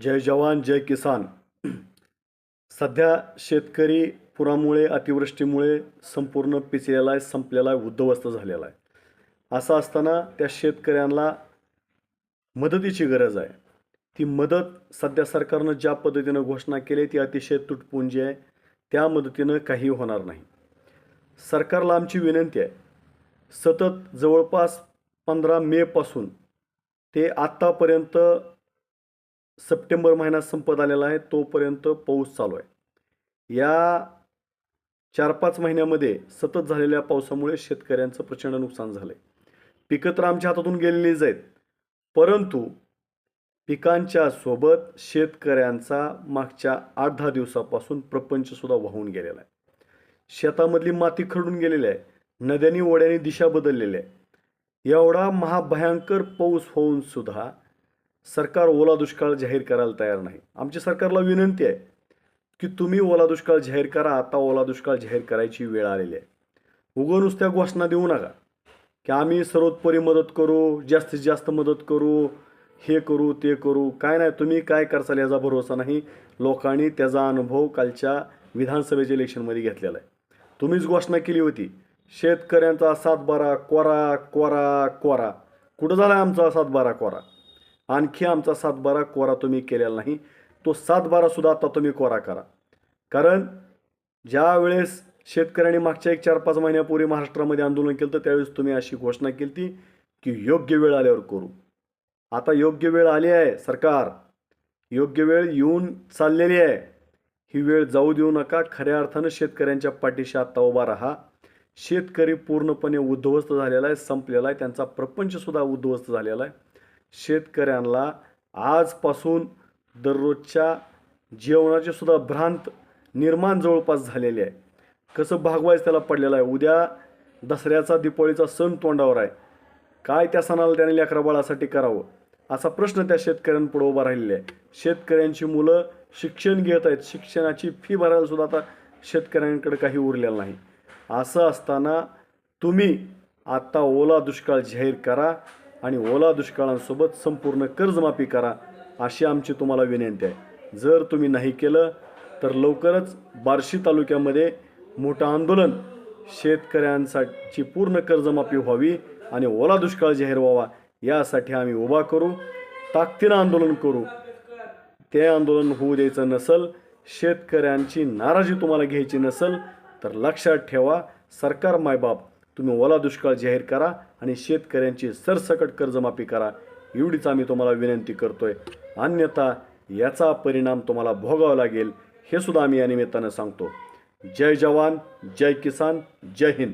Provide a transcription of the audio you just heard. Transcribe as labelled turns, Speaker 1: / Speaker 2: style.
Speaker 1: जय जवान जय किसान. सध्या शेतकरी पुरामुळे अतिवृष्टीमुळे संपूर्ण पिचलेला आहे संपलेला आहे उद्ध्वस्त झालेला आहे असं असताना त्या शेतकऱ्यांना मदतीची गरज आहे. ती मदत सध्या सरकारनं ज्या पद्धतीनं घोषणा केली ती अतिशय तुटपुंजी आहे. त्या मदतीनं काही होणार नाही. सरकारला आमची विनंती आहे. सतत जवळपास पंधरा मेपासून ते आत्तापर्यंत सप्टेंबर महिना संपत आलेला आहे तोपर्यंत पाऊस चालू आहे. या चार पाच महिन्यामध्ये सतत झालेल्या पावसामुळे शेतकऱ्यांचं प्रचंड नुकसान झालं आहे पिकं तर आमच्या हातातून गेलेलीच आहेत परंतु पिकांच्या सोबत शेतकऱ्यांचा मागच्या आठ दहा दिवसापासून प्रपंचसुद्धा वाहून गेलेला आहे. शेतामधली माती खडून गेलेली आहे नद्यांनी ओढ्यांनी दिशा बदललेली आहे एवढा महाभयंकर पाऊस होऊन सुद्धा सरकार ओला दुष्काळ जाहीर करायला तयार नाही. आमच्या सरकारला विनंती आहे की तुम्ही ओला दुष्काळ जाहीर करा आता ओला दुष्काळ जाहीर करायची वेळ आलेली आहे. उगं नुसत्या घोषणा देऊ नका. की आम्ही सर्वोत्परी मदत करू जास्तीत जास्त मदत करू हे करू ते करू. काय नाही तुम्ही काय करसाल याचा भरोसा नाही. लोकांनी त्याचा अनुभव कालच्या विधानसभेच्या इलेक्शनमध्ये घेतलेला आहे. तुम्हीच घोषणा केली होती शेतकऱ्यांचा सातबारा कोरा कोरा कोरा. कुठं झाला आमचा सातबारा कोरा? आणखी आमचा सातबारा कोरा तुम्ही केलेला नाही. तो सातबारासुद्धा आता तुम्ही कोरा करा. कारण ज्या वेळेस शेतकऱ्यांनी मागच्या एक चार पाच महिन्यापूर्वी महाराष्ट्रामध्ये आंदोलन केलं तर त्यावेळेस तुम्ही अशी घोषणा केली ती की योग्य वेळ आल्यावर करू. आता योग्य वेळ आली आहे सरकार. योग्य वेळ येऊन चाललेली आहे. ही वेळ जाऊ देऊ नका. खऱ्या अर्थानं शेतकऱ्यांच्या पाठीशी आत्ता उभा राहा. शेतकरी पूर्णपणे उद्ध्वस्त झालेला आहे संपलेला आहे. त्यांचा प्रपंचसुद्धा उद्ध्वस्त झालेला आहे. शेतकऱ्यांना आजपासून दररोजच्या जेवणाची सुद्धा भ्रांत निर्माण जवळपास झालेली आहे. कसं भागवायचं त्याला पडलेलं आहे. उद्या दसऱ्याचा दिपाळीचा सण तोंडावर आहे. काय त्या सणाला त्याने लेकरा बाळासाठी करावं? असा प्रश्न त्या शेतकऱ्यांपुढे उभा राहिलेला आहे. शेतकऱ्यांची मुलं शिक्षण घेत आहेत. शिक्षणाची फी भरायला सुद्धा आता शेतकऱ्यांकडे काही उरलेलं नाही. असं असताना तुम्ही आता ओला दुष्काळ जाहीर करा. आणि ओला दुष्काळांसोबत संपूर्ण कर्जमाफी करा अशी आमची तुम्हाला विनंती आहे. जर तुम्ही नाही केलं तर लवकरच बार्शी तालुक्यामध्ये मोठं आंदोलन शेतकऱ्यांसाठी पूर्ण कर्जमाफी व्हावी आणि ओला दुष्काळ जाहीर व्हावा यासाठी आम्ही उभा करू ताकदीनं आंदोलन करू. ते आंदोलन होऊ द्यायचं नसल शेतकऱ्यांची नाराजी तुम्हाला घ्यायची नसल तर लक्षात ठेवा सरकार मायबाप. तुम्ही ओला दुष्काळ जाहीर करा आणि शेतकऱ्यांची सरसकट कर्जमाफी करा. एवढीच आम्ही तुम्हाला विनंती करतोय. अन्यथा याचा परिणाम तुम्हाला भोगावा लागेल हे सुद्धा आम्ही या निमित्तानं सांगतो. जय जवान जय किसान जय हिंद.